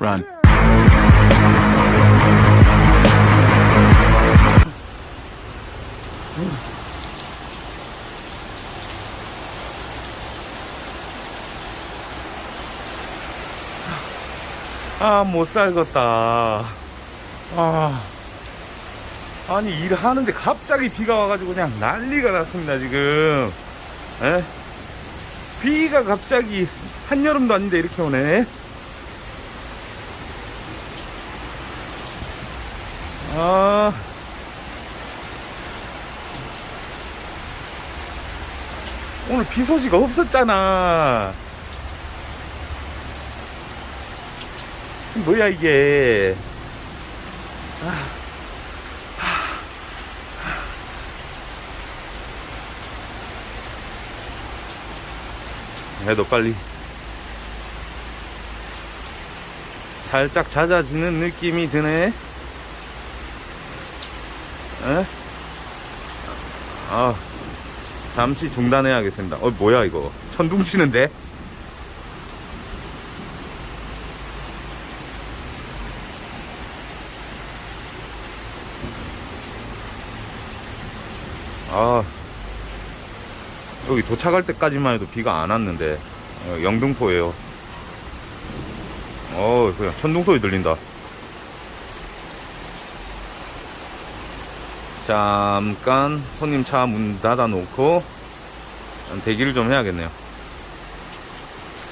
Run. 아, 못 살겠다. 아. 아니, 일하는데 갑자기 비가 와가지고 그냥 난리가 났습니다, 지금. 에? 비가 갑자기 한여름도 아닌데 이렇게 오네. 아. 오늘 비 소식 없었잖아. 뭐야 이게? 해도 빨리 살짝 잦아지는 느낌이 드네. 에? 아, 잠시 중단해야겠습니다. 어, 뭐야 이거? 천둥 치는데? 아, 여기 도착할 때까지만 해도 비가 안 왔는데 어, 영등포예요. 어, 그냥 천둥 소리 들린다. 잠깐 손님 차 문 닫아 놓고 대기를 좀 해야겠네요.